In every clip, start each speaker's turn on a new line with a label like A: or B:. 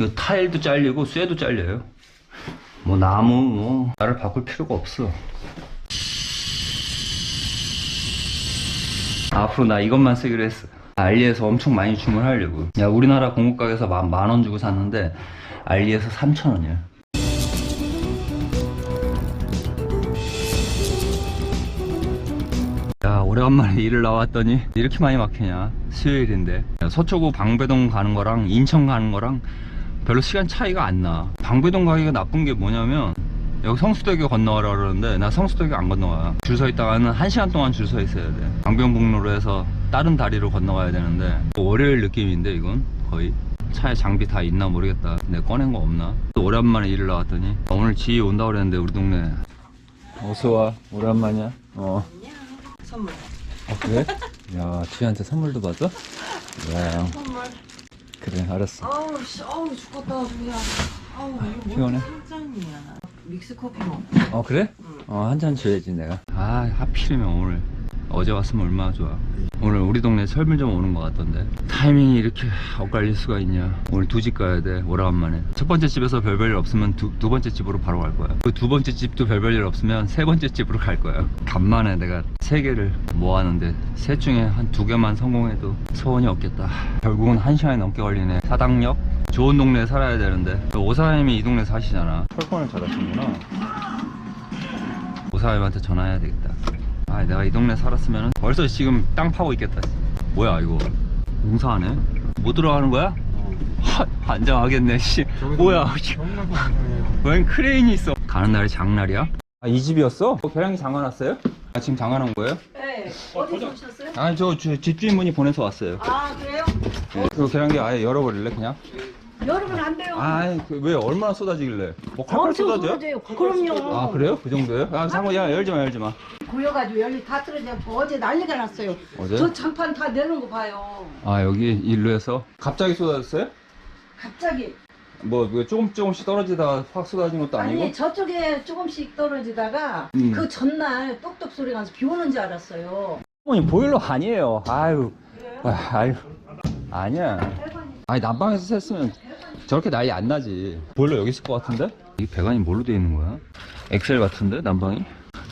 A: 이거 타일도 잘리고 쇠도 잘려요. 뭐 나무 뭐 나를 바꿀 필요가 없어. 앞으로 나 이것만 쓰기로 했어. 알리에서 엄청 많이 주문하려고. 야 우리나라 공급 가게에서 만원 주고 샀는데 알리에서 3천 원이야. 야 오래간만에 일을 나왔더니 이렇게 많이 막히냐 수요일인데 서초구 방배동 가는 거랑 인천 가는 거랑 별로 시간 차이가 안 나. 방배동 가기가 나쁜 게 뭐냐면 여기 성수대교 건너가라 그러는데 나 성수대교 안 건너가 줄 서 있다가는 한시간 동안 줄 서 있어야 돼. 방병북로로 해서 다른 다리로 건너가야 되는데 월요일 느낌인데 이건? 거의? 차에 장비 다 있나 모르겠다. 내가 꺼낸 거 없나? 또 오랜만에 일을 나왔더니 오늘 지희 온다 그랬는데 우리 동네. 어서와. 오랜만이야. 어.
B: 선물.
A: 아 그래? 야 지희한테 선물도 받아? 야.
B: 선물.
A: 그래 알았어
B: 아우 씨, 아우 죽겠다 아주 그냥. 아우 이거
A: 피곤해?
B: 한 잔이야. 믹스 커피 먹.
A: 어 그래? 어 한 잔 줘야지 내가 아 하필이면 오늘 어제 왔으면 얼마나 좋아. 오늘 우리 동네 설물점 오는 것 같던데. 타이밍이 이렇게 엇갈릴 수가 있냐. 오늘 두 집 가야 돼 오래간만에. 첫 번째 집에서 별볼일 없으면 두, 두 번째 집으로 바로 갈 거야. 그 두 번째 집도 별볼일 없으면 세 번째 집으로 갈 거야. 간만에 내가 세 개를 모았는데 셋 중에 한 두 개만 성공해도 소원이 없겠다. 결국은 한 시간이 넘게 걸리네. 사당역? 좋은 동네에 살아야 되는데. 오사님이 이 동네 사시잖아. 철권을 잘하시는구나. 오사님한테 전화해야 되겠다 아 내가 이 동네 살았으면 벌써 지금 땅 파고 있겠다 뭐야 이거 공사하네 못 들어가는 거야? 하, 환장하겠네 씨 뭐야 웬 크레인이 있어 가는 날이 장날이야? 아 이 집이었어? 어, 계량기 잠가놨어요? 아 지금 잠가놓은 거예요?
B: 네. 어디서 오셨어요?
A: 아니 저, 저 집주인분이 보내서 왔어요
B: 아 그래요?
A: 네, 그 계량기 아예 열어버릴래 그냥?
B: 여러분 안 돼요.
A: 아이 그왜 얼마나 쏟아지길래 뭐 칼칼
B: 엄청
A: 쏟아져요?
B: 쏟아져요. 그럼요.
A: 아 그래요? 그 정도예요? 아 상호 야 열지 마 열지 마
B: 고여가지고 열리 다 떨어져. 어제 난리가 났어요.
A: 어제?
B: 저 장판 다 내는 거 봐요.
A: 아 여기 일로 해서 갑자기 쏟아졌어요?
B: 갑자기
A: 뭐, 뭐 조금 조금씩 떨어지다가 확 쏟아진 것도 아니고?
B: 아니 저쪽에 조금씩 떨어지다가
A: 음.
B: 그 전날 똑똑 소리 나서 비 오는 줄 알았어요.
A: 어머니 보일러 아니에요. 아유, 아, 아유, 아니야. 아니 난방에서 샜으면 저렇게 난리 안 나지. 보일러 여기 있을 것 같은데? 이 배관이 뭘로 돼 있는 거야? 엑셀 같은데 난방이?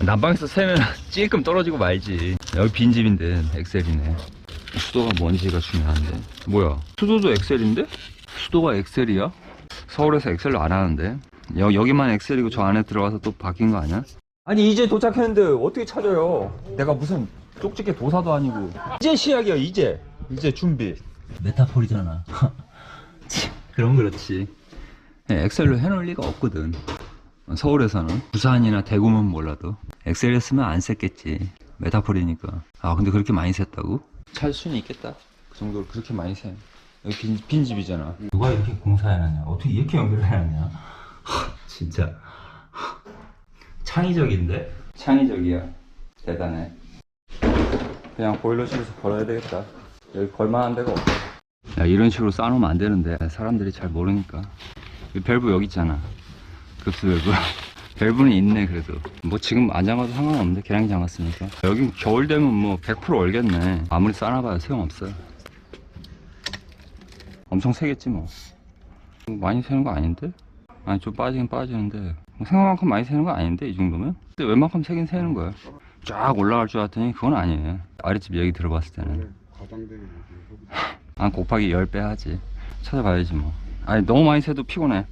A: 난방에서 세면 찔끔 떨어지고 말지. 여기 빈 집인데 엑셀이네. 수도가 뭔지가 중요한데. 뭐야? 수도도 엑셀인데? 수도가 엑셀이야? 서울에서 엑셀로 안 하는데. 여, 여기만 엑셀이고 저 안에 들어가서 또 바뀐 거 아니야? 아니 이제 도착했는데 어떻게 찾아요? 내가 무슨 쪽집게 도사도 아니고 이제 시작이야 이제 이제 준비 메타폴이잖아 그럼 그렇지 네, 엑셀로 해놓을 리가 없거든 서울에서는 부산이나 대구면 몰라도 엑셀 했으면 안 셌겠지 메타폴이니까 아 근데 그렇게 많이 셌다고? 찰 수는 있겠다 그 정도로 그렇게 많이 세 여기 빈, 빈집이잖아 누가 이렇게 공사해놨냐 어떻게 이렇게 연결해놨냐 진짜 창의적인데? 창의적이야. 대단해. 그냥 보일러실에서 걸어야 되겠다. 여기 걸만한 데가 없어. 야, 이런 식으로 쌓아놓으면 안 되는데. 사람들이 잘 모르니까. 이 밸브 여기 있잖아. 급수 밸브. 밸브는 있네, 그래도. 뭐 지금 안 잠가도 상관없는데, 계량기 잠갔으니까. 여기 겨울 되면 뭐 100% 얼겠네. 아무리 쌓아봐야 소용없어. 엄청 세겠지 뭐. 많이 새는 거 아닌데? 아니 좀 빠지긴 빠지는데 뭐 생각만큼 많이 새는 거 아닌데 이 정도면? 근데 웬만큼 새긴 새는 거야 쫙 올라갈 줄 알았더니 그건 아니에요 아랫집 얘기 들어봤을 때는
C: 가장되게
A: 한 곱하기 10배 하지. 찾아봐야지 뭐. 아니 너무 많이 새도 피곤해.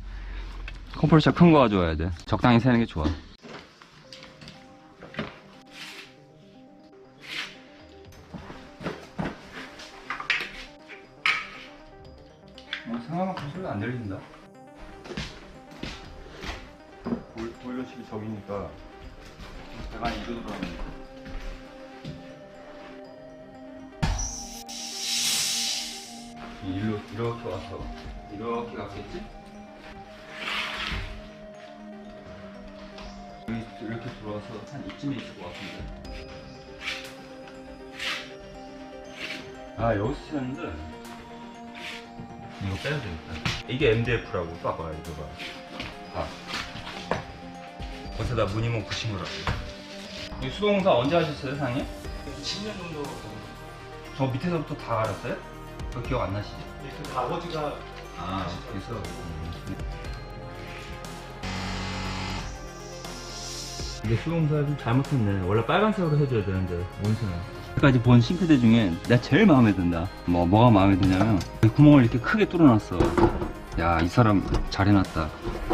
A: 컴프레셔 큰거 가져와야 돼. 적당히 새는 게 좋아 이게 MDF라고 봐봐 이거 봐 봐. 어디다 무늬몽 붙인 거라고 이 수동공사 언제 하셨어요 상님?
C: 10년 정도
A: 저 밑에서부터 다 알았어요? 그 기억 안 나시죠?
C: 그 아버지가
A: 아, 그래서. 근데 수동사 좀 잘못했네. 원래 빨간색으로 해줘야 되는데, 원수는. 지금까지 본 싱크대 중에 내가 제일 마음에 든다. 뭐, 뭐가 마음에 드냐면, 이 구멍을 이렇게 크게 뚫어놨어. 야, 이 사람 잘 해놨다.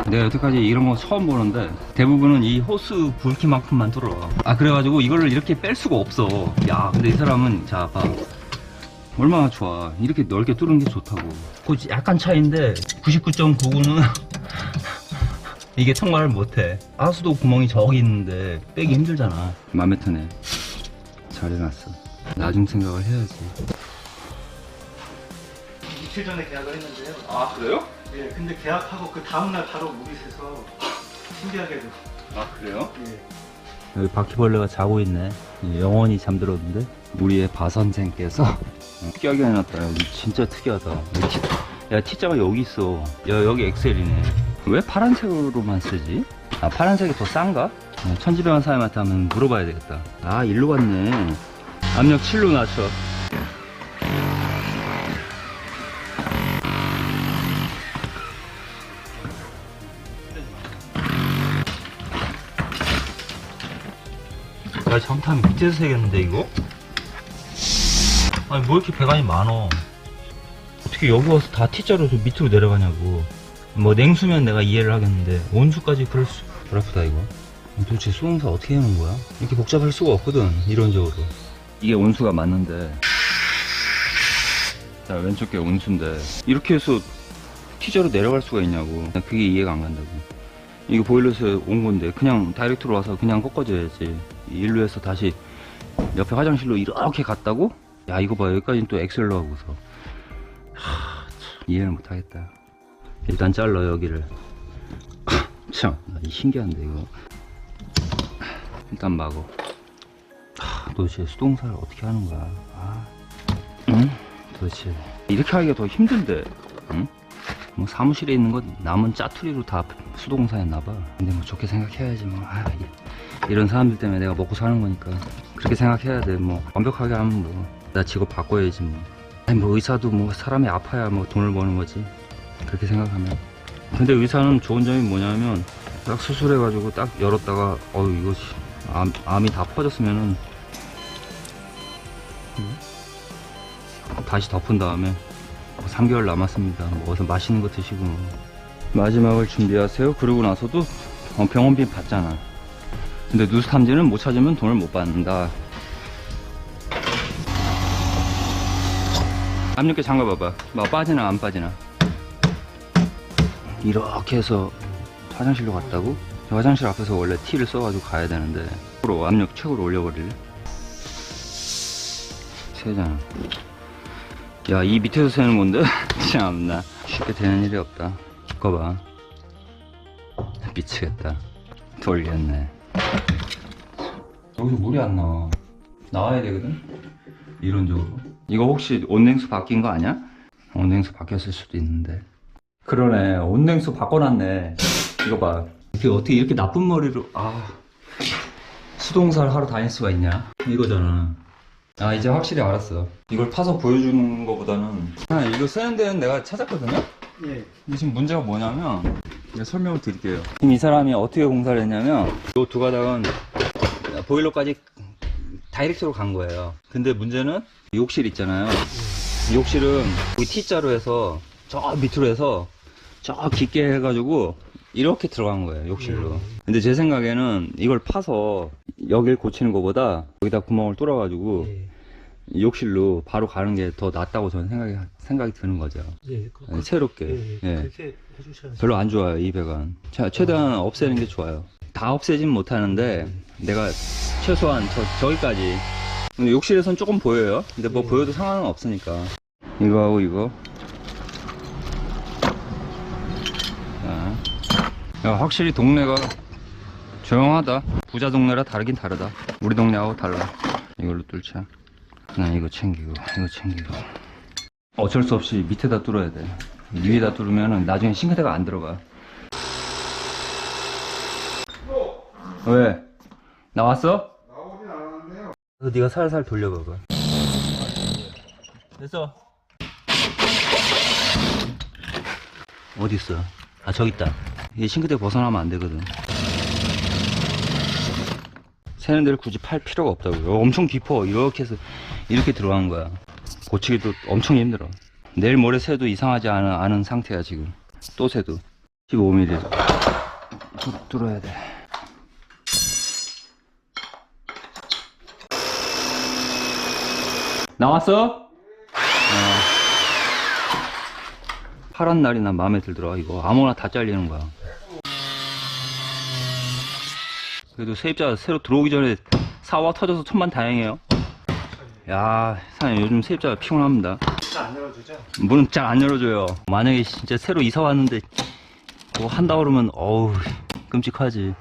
A: 내가 여태까지 이런 거 처음 보는데, 대부분은 이 호스 굵기만큼만 뚫어. 아, 그래가지고 이거를 이렇게 뺄 수가 없어. 야, 근데 이 사람은, 자, 봐. 얼마나 좋아. 이렇게 넓게 뚫는 게 좋다고. 그 약간 차이인데 99.99는 이게 통과를 못해. 하수도 구멍이 저기 있는데 빼기 힘들잖아. 맘에 드네. 잘 해놨어. 나중 생각을 해야지.
C: 이틀 전에 계약을 했는데요.
A: 아 그래요?
C: 예, 근데 계약하고 그 다음날 바로 물이 새서 신기하게도.
A: 아 그래요?
C: 예.
A: 여기 바퀴벌레가 자고 있네. 영원히 잠들었는데 우리의 바선생께서 특이하게 해놨다. 여기 진짜 특이하다. 여기 티- 야 T자가 여기 있어. 야 여기 엑셀이네. 왜 파란색으로만 쓰지? 아 파란색이 더 싼가? 어, 천지병원 사람한테 한번 물어봐야 되겠다. 아 일로 갔네. 압력 7로 낮춰. 야 잠깐 밑에서 새겼는데 이거? 아니 뭐 이렇게 배관이 많어? 어떻게 여기 와서 다 T자로 저 밑으로 내려가냐고. 뭐 냉수면 내가 이해를 하겠는데 온수까지 그럴 수덜 아프다 이거. 도대체 수동사 어떻게 해놓은 거야? 이렇게 복잡할 수가 없거든 이론적으로. 이게 온수가 맞는데. 자 왼쪽 게 온수인데. 이렇게 해서 T자로 내려갈 수가 있냐고. 난 그게 이해가 안 간다고. 이거 보일러에서 온 건데 그냥 다이렉트로 와서 그냥 꺾어줘야지 일로 해서 다시 옆에 화장실로 이렇게 갔다고? 야 이거 봐. 여기까지는 또 엑셀로 하고서. 하, 참, 이해를 못하겠다. 일단 잘라 여기를. 참이 신기한데 이거. 일단 막어 하, 도대체 수동사를 어떻게 하는 거야? 아, 응? 도대체 이렇게 하기가 더 힘든데 응? 뭐 사무실에 있는 건 남은 짜투리로 다 수동사 했나봐. 근데 뭐 좋게 생각해야지 뭐. 아, 이- 이런 사람들 때문에 내가 먹고 사는 거니까 그렇게 생각해야 돼뭐 완벽하게 하면 뭐 나 직업 바꿔야지 뭐. 아니 뭐 의사도 뭐 사람이 아파야 뭐 돈을 버는 거지. 그렇게 생각하면. 근데 의사는 좋은 점이 뭐냐면 딱 수술해 가지고 딱 열었다가 어우 이거 씨, 암, 암이 다 퍼졌으면은 음? 다시 덮은 다음에 뭐 3개월 남았습니다. 뭐 어서 맛있는 거 드시고 뭐. 마지막을 준비하세요. 그러고 나서도 어, 병원비 받잖아. 근데 누수 탐지는 못 찾으면 돈을 못 받는다. 압력계 잠가 봐봐. 막 빠지나 안 빠지나. 이렇게 해서 화장실로 갔다고? 저 화장실 앞에서 원래 T를 써가지고 가야 되는데 최고로 압력 최고로 올려버릴래? 세잖아. 야, 이 밑에서 세는 건데? 참나. 쉽게 되는 일이 없다. 거봐. 미치겠다. 돌겠네. 여기서 물이 안 나와. 나와야 되거든? 이론적으로. 이거 혹시 온냉수 바뀐 거 아니야? 온냉수 바뀌었을 수도 있는데. 그러네. 온냉수 바꿔놨네. 이거 봐. 이게 어떻게 이렇게 나쁜 머리로, 아. 수동사를 하러 다닐 수가 있냐? 이거잖아. 아 이제 확실히 알았어. 이걸 파서 보여주는 것보다는 아 이거 쓰는 데는 내가 찾았거든요?
C: 예.
A: 근데 지금 문제가 뭐냐면 제가 설명을 드릴게요. 지금 이 사람이 어떻게 공사를 했냐면 이 두 가닥은 보일러까지 다이렉트로 간 거예요. 근데 문제는 욕실 있잖아요. 이 욕실은 여기 T자로 해서 저 밑으로 해서 저 깊게 해가지고 이렇게 들어간 거예요 욕실로 근데 제 생각에는 이걸 파서 여길 고치는 것보다 여기다 구멍을 뚫어가지고
C: 예.
A: 욕실로 바로 가는 게 더 낫다고 저는 생각이 생각이 드는 거죠.
C: 예. 그,
A: 새롭게.
C: 예, 예.
A: 예.
C: 그렇게 해주셔야죠.
A: 별로 안 좋아요 이 배관. 자, 최대한 없애는 게 좋아요. 다 없애진 못하는데 내가 최소한 저 저기까지. 근데 욕실에선 조금 보여요. 근데 뭐
C: 예.
A: 보여도 상관은 없으니까. 이거하고 이거. 야, 확실히 동네가 조용하다. 부자 동네라 다르긴 다르다. 우리 동네하고 달라. 이걸로 뚫자. 그냥 이거 챙기고, 이거 챙기고. 어쩔 수 없이 밑에다 뚫어야 돼. 위에다 뚫으면 나중에 싱크대가 안 들어가. 왜? 나왔어? 나오진 않았는데요. 네가 살살 돌려봐봐. 됐어. 어디 있어? 아 저기 있다. 이 싱크대 벗어나면 안 되거든. 새는 데를 굳이 팔 필요가 없다고요. 엄청 깊어. 이렇게 해서 이렇게 들어간 거야. 고치기도 엄청 힘들어. 내일 모레 새도 이상하지 않은, 않은 상태야 지금. 또 새도 15mm 뚫어야 돼. 나왔어? 어. 파란 날이 난 마음에 들더라 이거 아무나 다 잘리는 거야 그래도 세입자 새로 들어오기 전에 사와 터져서 천만 다행이에요 야 사장님 요즘 세입자가 피곤합니다
C: 진짜 안 열어주죠?
A: 문은 잘 안 열어줘요 만약에 진짜 새로 이사 왔는데 뭐 한다 그러면 어우 끔찍하지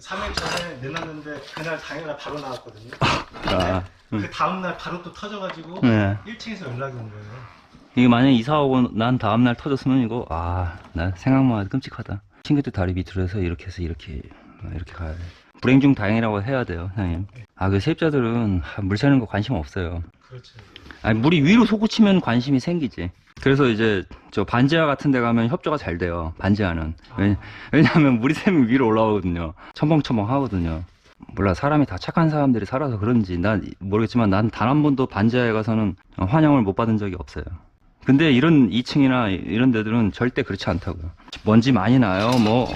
C: 3일 전에 내놨는데 그날 당일날 바로 나왔거든요.
A: 아, 응.
C: 그 다음날 바로 또 터져가지고
A: 네.
C: 1층에서 연락이 온 거예요.
A: 이게 만약에 이사 오고 난 다음날 터졌으면 이거 아난 생각만 해도 끔찍하다 싱크대 다리 밑으로 해서 이렇게 해서 이렇게 이렇게 가야 돼. 불행 중 다행이라고 해야 돼요 사장님. 아 그 세입자들은 아, 물 새는 거 관심 없어요.
C: 그렇죠.
A: 아니 물이 위로 솟구치면 관심이 생기지. 그래서 이제 저 반지하 같은 데 가면 협조가 잘 돼요 반지하는. 왜냐, 왜냐 하면 물이 새면 위로 올라오거든요. 첨벙첨벙 하거든요. 몰라 사람이 다 착한 사람들이 살아서 그런지. 난 모르겠지만 난 단 한 번도 반지하에 가서는 환영을 못 받은 적이 없어요 근데 이런 2층이나 이런 데들은 절대 그렇지 않다고요. 먼지 많이 나요. 뭐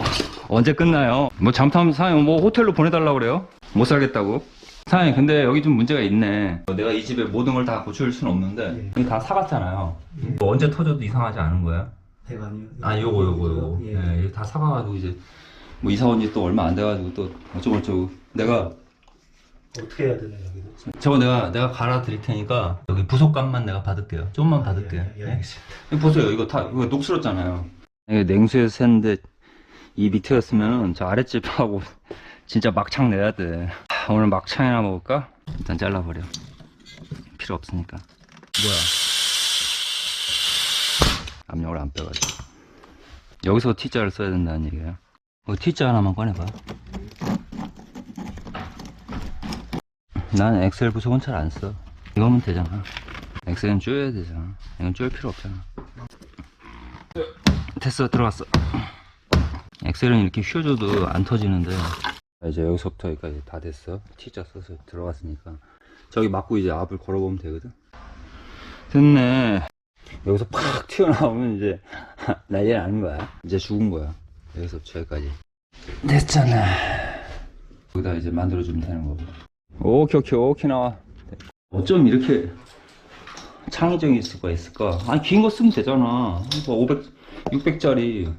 A: 언제 끝나요? 뭐 잘못하면 사장님 뭐 호텔로 보내달라고 그래요? 못 살겠다고? 사장님 근데 여기 좀 문제가 있네. 내가 이 집에 모든 걸 다 고칠 수는 없는데 이거 다 사갔잖아요. 뭐 언제 터져도 이상하지 않은 거야?
C: 대관이요?
A: 아 요거 요거 요거.
C: 예.
A: 예, 다 사가가지고 이제 뭐 이사 온 지 또 얼마 안 돼가지고 또 어쩌고 저쩌고. 내가
C: 어떻게 해야 되나요, 여기도?
A: 저거 내가 내가 갈아 드릴 테니까 여기 부속값만 내가 받을게요 조금만 받을게요
C: 예, 예,
A: 예?
C: 알겠습니다.
A: 이거 보세요. 이거 다, 이거 녹슬었잖아요. 이게 냉수에서 샜는데, 이 밑에였으면은 저 아랫집하고 진짜 막창 내야 돼. 하, 오늘 막창이나 먹을까? 일단 잘라버려. 필요 없으니까. 뭐야? 압력을 안 빼가지고. 여기서 T자를 써야 된다는 얘기야. 어, T자 하나만 꺼내봐. 난 엑셀 부속은 잘 안 써. 이거면 되잖아. 엑셀은 쪼여야 되잖아. 이건 쪼일 필요 없잖아. 됐어 들어갔어. 엑셀은 이렇게 휘어줘도 안 터지는데. 이제 여기서부터 여기까지 다 됐어. T자 써서 들어갔으니까. 저기 맞고 이제 앞을 걸어보면 되거든. 됐네. 여기서 팍 튀어나오면 이제 난리 나는 거야. 이제 죽은 거야. 여기서부터 여기까지. 됐잖아. 여기다 이제 만들어주면 되는 거고 오케이 오케이 오케이 나와 어쩜 이렇게 창의적인 수가 있을까? 아니 긴 거 쓰면 되잖아. 이거 500, 600짜리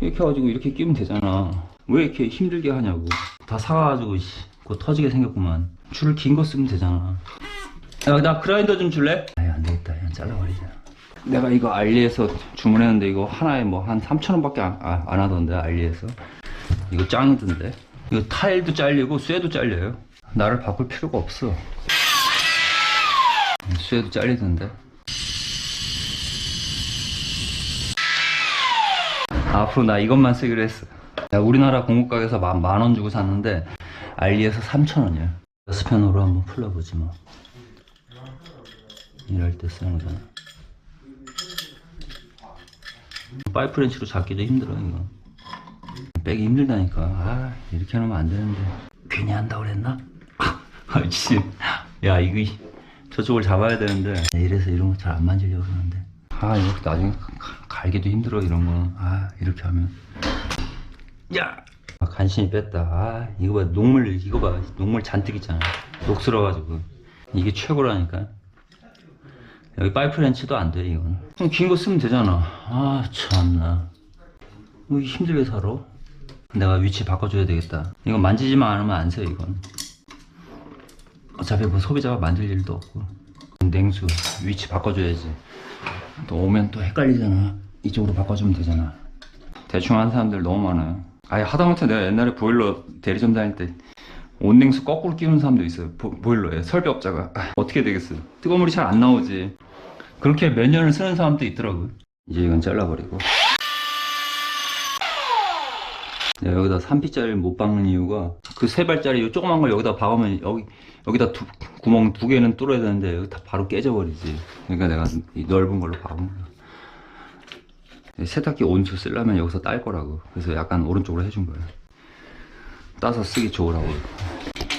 A: 이렇게 해가지고 이렇게 끼면 되잖아. 왜 이렇게 힘들게 하냐고. 다 사가지고 씨, 그거 터지게 생겼구만. 줄을 긴 거 쓰면 되잖아. 야, 나 그라인더 좀 줄래? 아이 안 되겠다. 그냥 잘라버리자. 내가 이거 알리에서 주문했는데 이거 하나에 뭐 한 3,000원밖에 안, 아, 안 하던데 알리에서. 이거 짱이던데. 이거 타일도 잘리고 쇠도 잘려요. 나를 바꿀 필요가 없어. 쇠도 잘리던데. 앞으로 나 이것만 쓰기로 했어. 야, 우리나라 공급가게에서 만, 만원 주고 샀는데, 알리에서 3천원이야. 스펜으로 한번 풀러보지 뭐. 이럴 때 쓰는 거잖아. 파이프 렌치로 잡기도 힘들어, 이거. 빼기 힘들다니까. 아, 이렇게 하면 안 되는데. 괜히 한다고 그랬나? 아, 씨. 야, 이거, 저쪽을 잡아야 되는데. 이래서 이런 거 잘 안 만지려고 그러는데. 아, 이거 나중에 가- 갈기도 힘들어, 이런 거. 아, 이렇게 하면. 야! 아, 간신히 뺐다. 아, 이거 봐. 녹물, 이거 봐. 녹물 잔뜩 있잖아. 녹슬어가지고. 이게 최고라니까. 여기 파이프 렌치도 안 돼, 이건. 그럼 긴거 쓰면 되잖아. 아, 참나. 뭐 힘들게 살아? 내가 위치 바꿔줘야 되겠다. 이거 만지지만 않으면 안 새, 이건. 어차피 뭐 소비자가 만질 일도 없고. 냉수, 위치 바꿔줘야지. 또 오면 또 헷갈리잖아. 이쪽으로 바꿔주면 되잖아. 대충 하는 사람들 너무 많아요. 아예 하다못해 내가 옛날에 보일러 대리점 다닐 때 온냉수 거꾸로 끼우는 사람도 있어요. 보, 보일러에 설비업자가 아, 어떻게 되겠어요? 뜨거운 물이 잘 안 나오지. 그렇게 몇 년을 쓰는 사람도 있더라고요. 이제 이건 잘라버리고. 내가 여기다 3피짜리를 못 박는 이유가 그 세 발짜리 이 조그만 걸 여기다 박으면 여기 여기다 두, 구멍 두 개는 뚫어야 되는데 여기 다 바로 깨져버리지. 그러니까 내가 이 넓은 걸로 박은 거야. 세탁기 온수 쓰려면 여기서 딸 거라고. 그래서 약간 오른쪽으로 해준 거야. 따서 쓰기 좋으라고.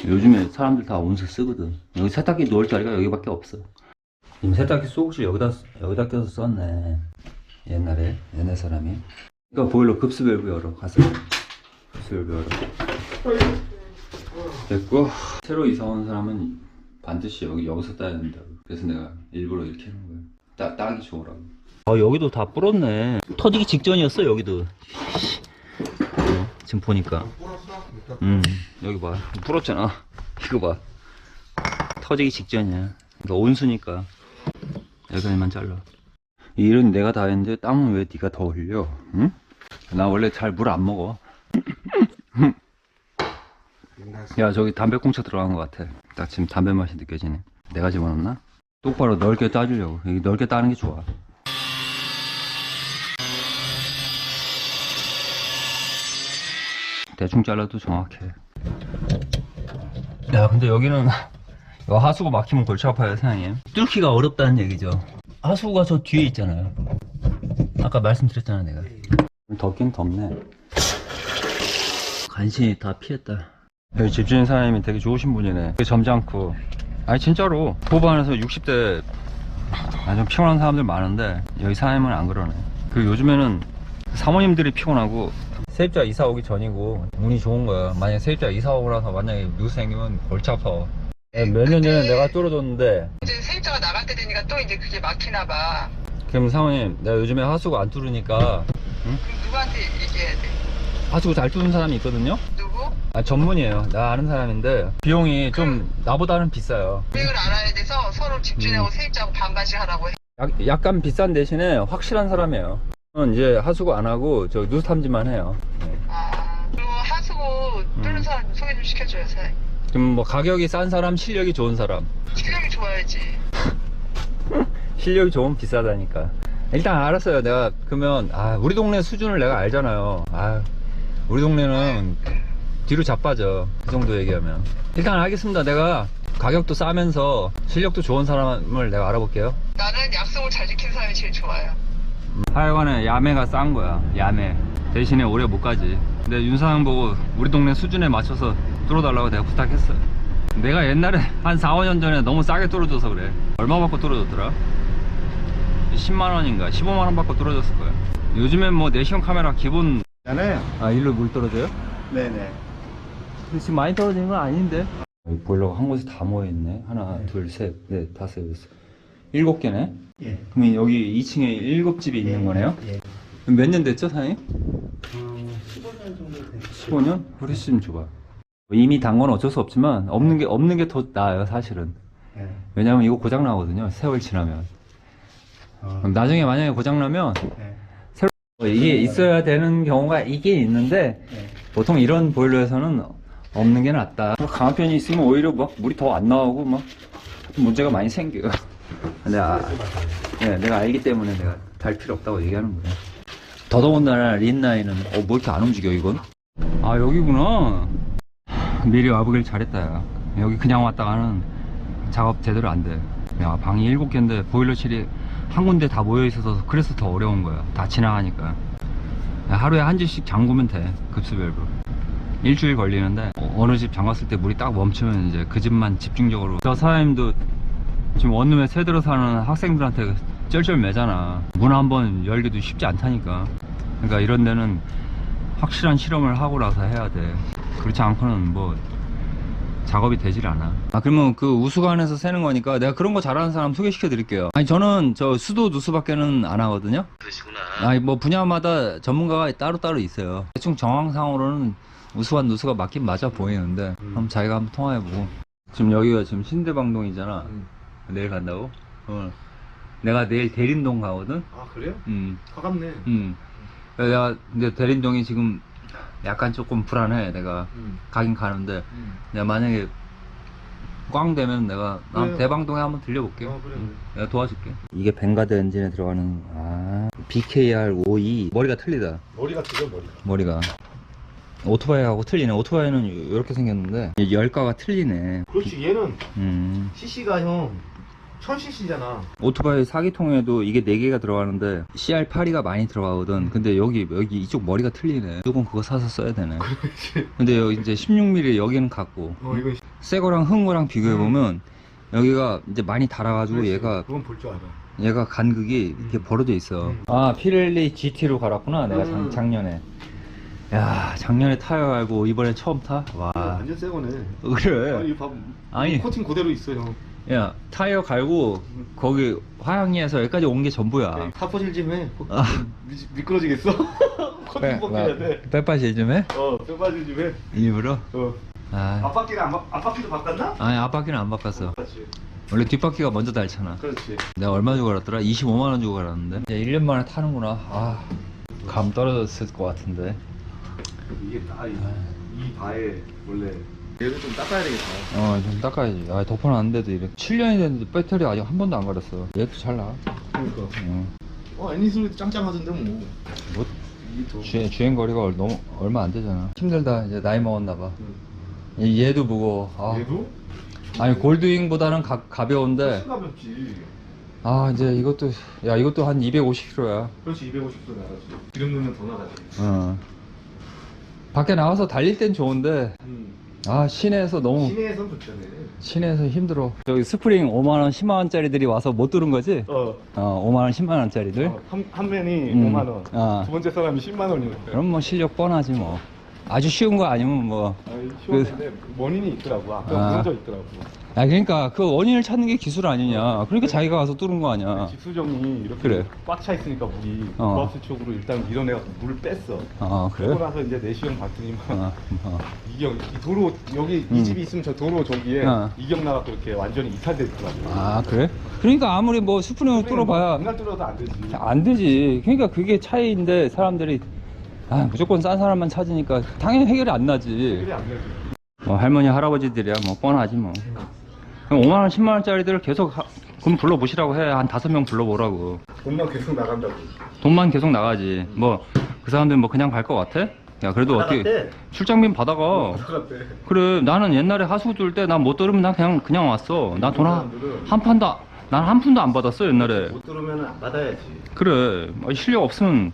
A: 요즘에 사람들 다 온수 쓰거든. 여기 세탁기 놓을 자리가 여기밖에 없어. 지금 세탁기 속실 여기다 여기다 껴서 썼네. 옛날에 옛날 사람이. 그러니까 보일러 급수 밸브 열어 가서 밸브 열어. 됐고 새로 이사 온 사람은 반드시 여기 여기서 따야 된다고. 그래서 내가 일부러 이렇게 하는 거야. 따 따기 좋으라고. 아 여기도 다 불었네. 터지기 직전이었어 여기도. 어, 지금 보니까. 음 여기 봐 불었잖아. 이거 봐. 터지기 직전이야. 그러니까 온수니까 여기까지만 잘라. 이 일은 내가 다 했는데 땀은 왜 네가 더 흘려? 응? 나 원래 잘 물 안 먹어. 야 저기 담배꽁초 들어간 것 같아. 딱 지금 담배 맛이 느껴지네. 내가 집어넣나? 똑바로 넓게 따주려고. 여기 넓게 따는 게 좋아. 대충 잘라도 정확해. 야 근데 여기는 이거 하수구 막히면 골치 아파요 사장님. 뚫기가 어렵다는 얘기죠. 하수구가 저 뒤에 있잖아요. 아까 말씀드렸잖아 내가. 덥긴 덥네. 간신히 다 피했다. 여기 집주인 사장님이 되게 좋으신 분이네. 되게 점잖고. 아니 진짜로 후반에서 60대 아, 좀 피곤한 사람들 많은데 여기 사장님은 안 그러네. 그 요즘에는 사모님들이 피곤하고 세입자 이사 오기 전이고 운이 좋은 거야. 만약에 세입자 이사 오고 나서 만약에 누수 생기면 골치 아파. 몇 년 전에 내가 뚫어줬는데
D: 이제 세입자가 나갈 때 되니까 또 이제 그게 막히나 봐.
A: 그럼 사모님 내가 요즘에 하수구 안 뚫으니까
D: 그럼 누구한테 얘기해야 돼?
A: 하수구 잘 뚫는 사람이 있거든요?
D: 누구?
A: 아 전문이에요. 나 아는 사람인데 비용이 좀 나보다는 비싸요.
D: 계획을 알아야 돼서 서로 집주인하고 세입자하고 반반씩 하라고 해.
A: 약, 약간 비싼 대신에 확실한 사람이에요. 저는 이제 하수구 안 하고 저 누수 탐지만 해요.
D: 아, 그리고 하수구 뚫는
A: 음.
D: 사람 소개 좀 시켜줘요, 사장님.
A: 그럼 뭐 가격이 싼 사람, 실력이 좋은 사람.
D: 실력이 좋아야지.
A: 실력이 좋으면 비싸다니까. 일단 알았어요. 내가 그러면 아 우리 동네 수준을 내가 알잖아요. 아 우리 동네는 뒤로 자빠져. 그 정도 얘기하면. 일단 알겠습니다. 내가 가격도 싸면서 실력도 좋은 사람을 내가 알아볼게요.
D: 나는 약속을 잘 지킨 사람이 제일 좋아요.
A: 하여간에 야매가 싼 거야. 야매. 대신에 오래 못 가지. 근데 윤사장 보고 우리 동네 수준에 맞춰서 뚫어달라고 내가 부탁했어. 내가 옛날에 한 4, 5년 전에 너무 싸게 뚫어줘서 그래. 얼마 받고 뚫어줬더라? 10만원인가 15만원 받고 뚫어줬을 거야. 요즘엔 뭐 내시경 카메라 기본
C: 잖아요.
A: 아 일로 물 떨어져요?
C: 네네.
A: 지금 많이 떨어지는 건 아닌데 여기 보일러가 한 곳에 다 모여있네 하나 둘셋 넷 다섯 여섯 일곱 개네
C: 예.
A: 그럼 여기 2층에 일곱 집이 있는 거네요?
C: 예.
A: 몇 년 됐죠 사장님?
C: 음, 15년 정도 됐어요.
A: 15년? 훨씬 좀 줘봐 이미 단 건 어쩔 수 없지만 없는 게 없는 게 더 나아요 사실은
C: 네.
A: 왜냐면 이거 고장 나거든요 세월 지나면
C: 어,
A: 그럼 나중에 만약에 고장 나면
C: 네.
A: 이게 있어야 되는 경우가 있긴 있는데
C: 네.
A: 보통 이런 보일러에서는 없는 게 낫다. 강한 편이 있으면 오히려 막 물이 더 안 나오고 막 문제가 많이 생겨요. 내가, 네, 내가 알기 때문에 내가 달 필요 없다고 얘기하는 거예요. 더더군다나 린나이는 어, 뭐 이렇게 안 움직여 이건? 아 여기구나. 미리 와보길 잘했다 야. 여기 그냥 왔다가는 작업 제대로 안 돼. 야 방이 일곱 개인데 보일러실이 한 군데 다 모여 있어서 그래서 더 어려운 거야. 다 지나가니까. 하루에 한 집씩 잠그면 돼 급수별로. 일주일 걸리는데 어, 어느 집 잠갔을 때 물이 딱 멈추면 이제 그 집만 집중적으로. 저 사장님도 지금 원룸에 새 들어 사는 학생들한테 쩔쩔 매잖아. 문 한번 열기도 쉽지 않다니까. 그러니까 이런 데는 확실한 실험을 하고 나서 해야 돼. 그렇지 않고는 뭐 작업이 되질 않아 아 그러면 그 우수관에서 새는 거니까 내가 그런 거 잘하는 사람 소개시켜 드릴게요 아니 저는 저 수도 누수밖에는 안 하거든요
D: 그러시구나.
A: 아니 뭐 분야마다 전문가가 따로따로 있어요 대충 정황상으로는 우수한 누수가 맞긴 맞아 보이는데 그럼 자기가 한번 통화해보고 지금 여기가 지금 신대방동이잖아
C: 음.
A: 내일 간다고? 어 내가 내일 대림동 가거든?
C: 아 그래요?
A: 음,
C: 가깝네.
A: 음. 내가 근데 대림동이 지금 약간 조금 불안해 내가.
C: 음.
A: 가긴 가는데.
C: 음.
A: 내가 만약에 꽝 되면 내가 난
C: 그래요.
A: 대방동에 한번 들려볼게
C: 어, 그래, 그래.
A: 내가 도와줄게. 이게 벵가드 엔진에 들어가는 아 BKR52 머리가 틀리다.
C: 머리가 지금 머리가.
A: 머리가. 오토바이하고 틀리네. 오토바이는 이렇게 생겼는데 이 열가가 틀리네.
C: 그렇지 얘는
A: 음.
C: CC가 형 1000cc잖아.
A: 오토바이 사기통에도 이게 4개가 들어가는데 CR8이가 많이 들어가거든 근데 여기 여기 이쪽 머리가 틀리네 무조건 그거 사서 써야 되네 근데 여기 이제 16mm 여기는 같고
C: 어, 이거
A: 새 거랑 흥 거랑 비교해보면 여기가 이제 많이 달아가지고 얘가
C: 그건 볼 줄 알아.
A: 얘가 간극이 이렇게 벌어져 있어
C: 음.
A: 아 피렐리 GT로 갈았구나 내가 작,
C: 음.
A: 작 년에 야 작년에 타요 알고 이번에 처음 타? 와
C: 완전 새 거네.
A: 그래
C: 아니, 봐.
A: 아니.
C: 코팅 그대로 있어요.
A: 야 타이어 갈고 거기 화양리에서 여기까지 온 게 전부야
C: 타포질 좀 해.
A: 아.
C: 미, 미끄러지겠어? 코팅 벗겨야 돼.
A: 빼빠질 좀 해?
C: 어, 뼈바질 좀 해.
A: 일부러?
C: 어.
A: 아,
C: 앞바퀴는 안, 바, 앞바퀴도 바꿨나?
A: 아니 앞바퀴는 안 바꿨어
C: 그렇지.
A: 원래 뒷바퀴가 먼저 닳잖아
C: 그렇지.
A: 내가 얼마 주고 갈았더라? 25만 원 주고 갈았는데 이제 1년 만에 타는구나 아감 떨어졌을 것 같은데
C: 이게 다, 이, 이 바에 원래 얘를 좀 닦아야 되겠다.
A: 어 좀 닦아야지 아 덮어놨는데도 이래 7년이 됐는데 배터리 아직 한 번도 안 갈았어 얘도 잘 나와
C: 그러니까.
A: 응.
C: 어, 애니스로도 짱짱하던데 뭐.
A: 뭐
C: 이게 더.
A: 주행, 주행 거리가 얼- 너무 얼마 안 되잖아 힘들다 이제 나이 먹었나봐
C: 응.
A: 얘도 무거워 아.
C: 얘도?
A: 아니 골드윙보다는 가, 가벼운데
C: 훨씬 가볍지.
A: 아 이제 이것도 야 이것도 한 250kg야
C: 그렇지, 250도 나가지. 기름 넣으면 더 나가지.
A: 어. 밖에 나가서 달릴 땐 좋은데
C: 음.
A: 아 시내에서 너무
C: 시내에선 좋잖아.
A: 시내에서 힘들어 저기 스프링 5만원 10만원짜리들이 와서 못 들은 거지?
C: 어.
A: 어 5만원 10만원짜리들
C: 어, 한, 한 면이
A: 음.
C: 5만 원.
A: 아.
C: 두 번째 사람이 10만 원이었대.
A: 그럼 뭐 실력 뻔하지 뭐 아주 쉬운 거 아니면 뭐
C: 아이, 시원한데 원인이 있더라고. 아까
A: 아.
C: 물어져 있더라고.
A: 아 그러니까 그 원인을 찾는 게 기술 아니냐 그러니까 자기가 가서 뚫은 거 아니야
C: 직수정이 이렇게
A: 그래.
C: 꽉 차 있으니까 물이
A: 어.
C: 고압수 쪽으로 일단 밀어내서 물을 뺐어.
A: 아 그래?
C: 그러고 나서 이제 내시경 봤더니만
A: 어, 어.
C: 이경 이 도로 여기
A: 음.
C: 이 집이 있으면 저 도로 저기에
A: 어.
C: 이경 나갖고 이렇게 완전히 이탈돼 있더라고.
A: 아 그래? 그러니까 아무리 뭐 스프링을 뚫어봐야
C: 그날 뚫어도 안 되지.
A: 안 되지. 그러니까 그게 차이인데 사람들이 아, 무조건 싼 사람만 찾으니까 당연히 해결이 안 나지.
C: 안 되지.
A: 뭐 할머니 할아버지들이야 뭐 뻔하지 뭐. 그럼 5만 원, 10만 원짜리들을 계속 하, 그럼 불러보시라고 해. 한 다섯 명 불러보라고.
C: 돈만 계속 나간다고.
A: 돈만 계속 나가지. 뭐 그 사람들 뭐 그냥 갈 것 같아? 야 그래도 어떻게. 출장비 받아가. 그래 나는 옛날에 하수 들때난 못 들으면 난 그냥 그냥 왔어. 나돈한
C: 사람들은
A: 한 판도 난 한 푼도 안 받았어 옛날에.
C: 못 들으면 안 받아야지.
A: 그래 어, 실력 없으면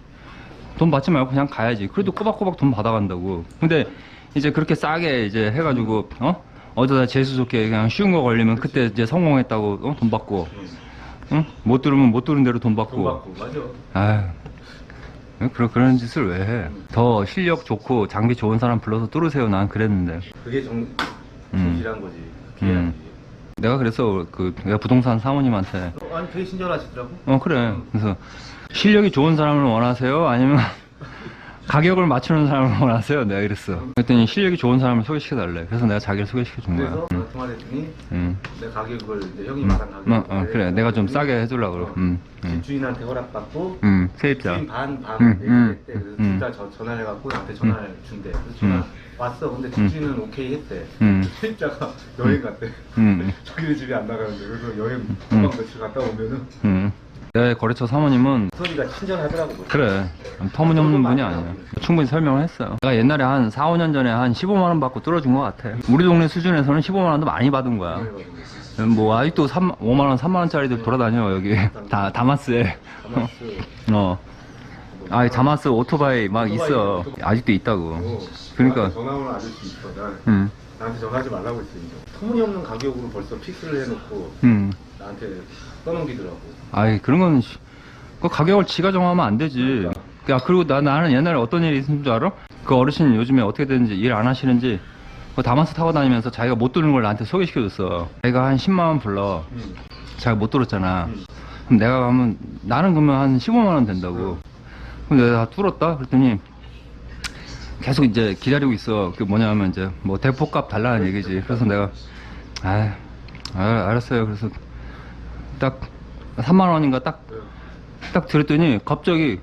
A: 돈 받지 말고 그냥 가야지 그래도 꼬박꼬박 돈 받아간다고 근데 이제 그렇게 싸게 이제 해가지고 어 어디다 재수 좋게 그냥 쉬운 거 걸리면 그때 이제 성공했다고 어? 돈 받고 응? 못 들으면 못 들은 대로 돈 받고
C: 돈 받고 맞아.
A: 아유 그런 그런 짓을 왜 해? 더 실력 좋고 장비 좋은 사람 불러서 뚫으세요. 난 그랬는데.
C: 그게 정
A: 음.
C: 정실한 거지. 그렇게
A: 음. 내가 그래서 그 내가 부동산 사모님한테.
C: 어, 아니 되게 친절하시더라고.
A: 어 그래 그래서 실력이 좋은 사람을 원하세요 아니면 가격을 맞추는 사람을 원하세요 내가 그랬어 그랬더니 실력이 좋은 사람을 소개시켜 달래 그래서 내가 자기를 소개시켜 준 거야
C: 그래서
A: 응.
C: 통화를 했더니
A: 응.
C: 내 가격을 이제 형이
A: 응.
C: 말한 가격을
A: 어, 어, 그래 내가 좀 싸게 해주려고 응. 응.
C: 집주인한테 허락받고
A: 응. 세입자
C: 주인 반 반
A: 응,
C: 얘기했대.
A: 응,
C: 그래서
A: 응.
C: 둘다 저 전화를 해갖고 나한테 전화를 준대. 그래서 전화
A: 응.
C: 왔어. 근데 집주인은 오케이 했대.
A: 응.
C: 세입자가 여행 갔대.
A: 응.
C: 자기네 집이 안 나가는데 그래서 여행
A: 응.
C: 금방 며칠 갔다 오면은
A: 응. 내 거래처 사모님은
C: 소리가 친절하더라고.
A: 그래 터무니없는 분이 아니야. 충분히 설명을 했어요. 내가 옛날에 한 4, 5년 전에 한 15만원 받고 뚫어준 것 같아. 우리 동네 수준에서는 15만원도 많이 받은 거야. 뭐 아직도 3, 5만원 3만원짜리들 돌아다녀 여기. 다 다마스에.
C: 다마스.
A: 어. 아이 다마스 오토바이 막 있어. 아직도 있다고.
C: 어,
A: 그러니까.
C: 전화 오는 아저씨 있어. 나,
A: 응,
C: 나한테 전화하지 말라고. 이제. 터무니없는 가격으로 벌써 픽스를 해놓고
A: 응.
C: 나한테 떠넘기더라고.
A: 아이 그런 건 씨, 그 가격을 지가 정하면 안 되지 야 그리고 나, 나는 옛날에 어떤 일이 있었는 줄 알아? 그 어르신 요즘에 어떻게 되는지 일 안 하시는지 그 다마스 타고 다니면서 자기가 못 뚫는 걸 나한테 소개시켜줬어 자기가 한 10만원 불러
C: 응.
A: 자기가 못 뚫었잖아
C: 응.
A: 그럼 내가 가면 나는 그러면 한 15만원 된다고 그럼 내가 다 뚫었다 그랬더니 계속 이제 기다리고 있어. 그 뭐냐면 이제 뭐 대포값 달라는 얘기지. 그래서 내가 아 알았어요. 그래서 딱 3만 원인가 딱 딱 들었더니 갑자기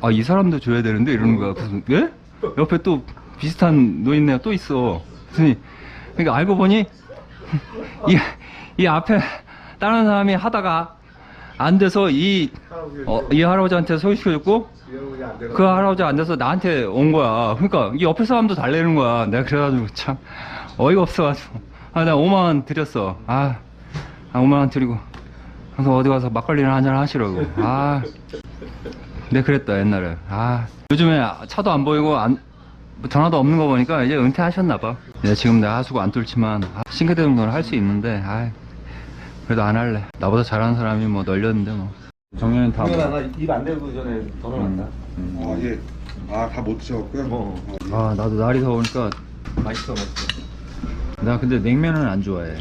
A: 아 이 사람도 줘야 되는데? 이러는 거야. 그래서 예? 옆에 또 비슷한 노인네가 또 있어. 그랬더니 그러니까 알고 보니 이, 이 앞에 다른 사람이 하다가 안 돼서 이, 어, 이 할아버지한테 소개시켜줬고? 그 할아버지 안 돼서 나한테 온 거야 그러니까 이 옆에 사람도 달래는 거야 내가 그래가지고 참 어이가 없어가지고 아 나 5만 원 드렸어 아, 아 5만 원 드리고 그래서 어디 가서 막걸리를 한잔 하시라고. 아, 내 그랬다 옛날에. 아, 요즘에 차도 안 보이고 안뭐 전화도 없는 거 보니까 이제 은퇴하셨나 봐. 내가 지금 내가 하수구 안 뚫지만 아, 싱크대 정도는 할 수 있는데, 아, 그래도 안 할래. 나보다 잘하는 사람이 뭐 널렸는데 뭐. 정년은 다. 뭐.
C: 입안 대고 전에 덜어놨다.
A: 음.
E: 아, 예. 아, 다 못 드셔갖고요?
C: 어.
E: 어, 예.
A: 아, 나도 날이 더우니까
C: 맛있어 맛있어.
A: 나 근데 냉면은 안 좋아해.